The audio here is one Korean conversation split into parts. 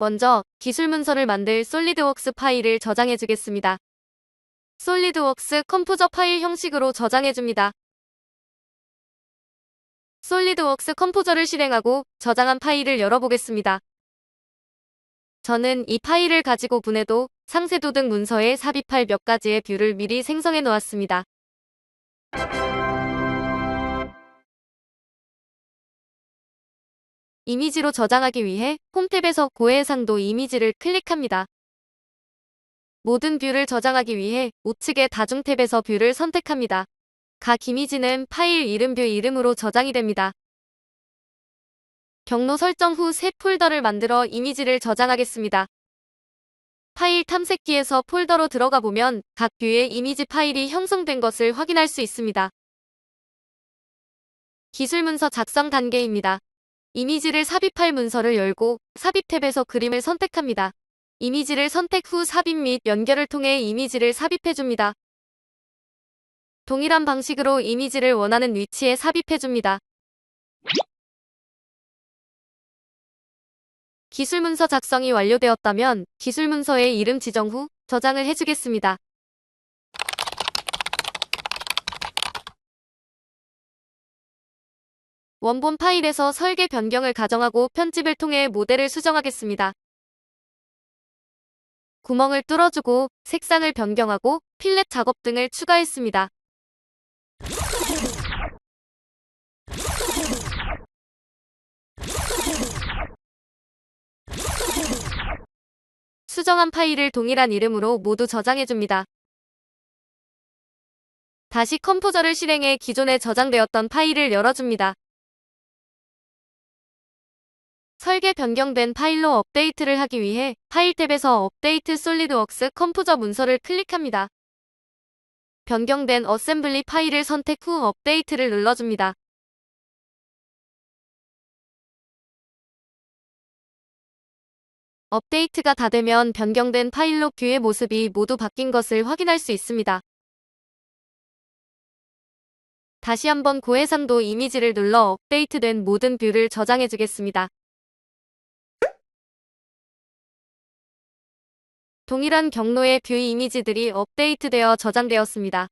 먼저 기술 문서를 만들 솔리드웍스 파일을 저장해 주겠습니다. 솔리드웍스 컴포저 파일 형식으로 저장해 줍니다. 솔리드웍스 컴포저를 실행하고 저장한 파일을 열어보겠습니다. 저는 이 파일을 가지고 분해도, 상세도 등 문서에 삽입할 몇 가지의 뷰를 미리 생성해 놓았습니다. 이미지로 저장하기 위해 홈탭에서 고해상도 이미지를 클릭합니다. 모든 뷰를 저장하기 위해 우측의 다중 탭에서 뷰를 선택합니다. 각 이미지는 파일 이름 뷰 이름으로 저장이 됩니다. 경로 설정 후 새 폴더를 만들어 이미지를 저장하겠습니다. 파일 탐색기에서 폴더로 들어가 보면 각 뷰의 이미지 파일이 형성된 것을 확인할 수 있습니다. 기술 문서 작성 단계입니다. 이미지를 삽입할 문서를 열고 삽입 탭에서 그림을 선택합니다. 이미지를 선택 후 삽입 및 연결을 통해 이미지를 삽입해줍니다. 동일한 방식으로 이미지를 원하는 위치에 삽입해줍니다. 기술 문서 작성이 완료되었다면 기술 문서의 이름 지정 후 저장을 해주겠습니다. 원본 파일에서 설계 변경을 가정하고 편집을 통해 모델을 수정하겠습니다. 구멍을 뚫어주고 색상을 변경하고 필렛 작업 등을 추가했습니다. 수정한 파일을 동일한 이름으로 모두 저장해줍니다. 다시 컴포저를 실행해 기존에 저장되었던 파일을 열어줍니다. 설계 변경된 파일로 업데이트를 하기 위해 파일 탭에서 업데이트 솔리드웍스 컴포저 문서를 클릭합니다. 변경된 어셈블리 파일을 선택 후 업데이트를 눌러줍니다. 업데이트가 다 되면 변경된 파일로 뷰의 모습이 모두 바뀐 것을 확인할 수 있습니다. 다시 한번 고해상도 이미지를 눌러 업데이트된 모든 뷰를 저장해 주겠습니다. 동일한 경로의 뷰 이미지들이 업데이트되어 저장되었습니다.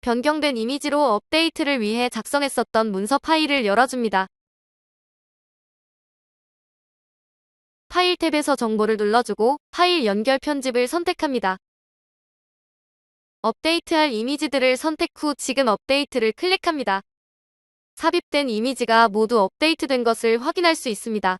변경된 이미지로 업데이트를 위해 작성했었던 문서 파일을 열어줍니다. 파일 탭에서 정보를 눌러주고 파일 연결 편집을 선택합니다. 업데이트할 이미지들을 선택 후 지금 업데이트를 클릭합니다. 삽입된 이미지가 모두 업데이트된 것을 확인할 수 있습니다.